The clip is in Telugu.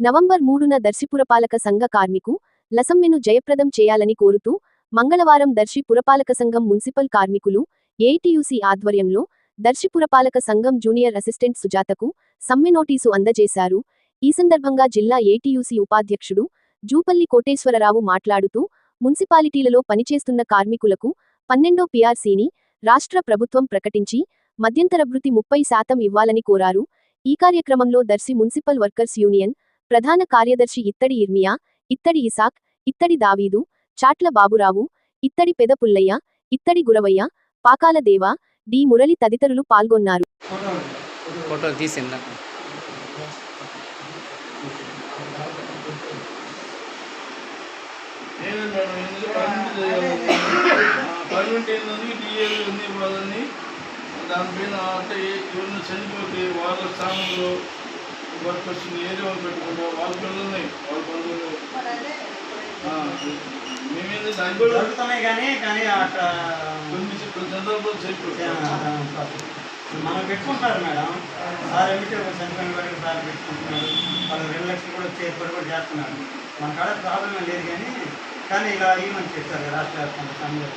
నవంబర్ మూడున దర్శి పురపాలక సంఘ కార్మికు లసమ్మెను జయప్రదం చేయాలని కోరుతూ మంగళవారం దర్శి పురపాలక సంఘం మున్సిపల్ కార్మికులు ఏటీయూసీ ఆధ్వర్యంలో దర్శి పురపాలక సంఘం జూనియర్ అసిస్టెంట్ సుజాతకు సమ్మె నోటీసు అందజేశారు. ఈ సందర్భంగా జిల్లా ఏటీయూసీ ఉపాధ్యక్షుడు జూపల్లి కోటేశ్వరరావు మాట్లాడుతూ మున్సిపాలిటీలలో పనిచేస్తున్న కార్మికులకు పన్నెండో పీఆర్సీని రాష్ట్ర ప్రభుత్వం ప్రకటించి మధ్యంతర మధ్యంతరభృతి ముప్పై శాతం ఇవ్వాలని కోరారు. ఈ కార్యక్రమంలో దర్శి మున్సిపల్ వర్కర్స్ యూనియన్ ప్రధాన కార్యదర్శి ఇత్తడి ఇర్మియా ఇత్తడి ఇసాక్ ఇత్తడి దావీదు చాట్ల బాబురావు ఇత్తడి పెద పుల్లయ్య ఇత్తడి గురవయ్య పాకాల దేవ డి మురళి తదితరులు పాల్గొన్నారు. దానిపైన అంటే ఎవరైనా చనిపోతే వాళ్ళ స్థానంలో వర్కర్స్ ఏదో వాళ్ళు పెట్టుకుంటా వాళ్ళ పిల్లల్ని వాళ్ళ బంధువులు ఆ, మేమేంది దాని కూడా జరుగుతున్నాయి కానీ కానీ అక్కడ కొన్ని సందర్భాలు చెప్పు. మనం పెట్టుకుంటారు మేడం. సార్ ఏమిటి ఒక చనిపోయిన వాడికి సార్ పెట్టుకుంటున్నారు? వాళ్ళు రెండు లక్షలు కూడా వచ్చి ఏర్పాటు కూడా చేస్తున్నారు. మన కాడ ప్రాబ్లం లేదు కానీ కానీ ఇలా ఈ మంచి చెప్తారు రాష్ట్ర వ్యాప్తంగా.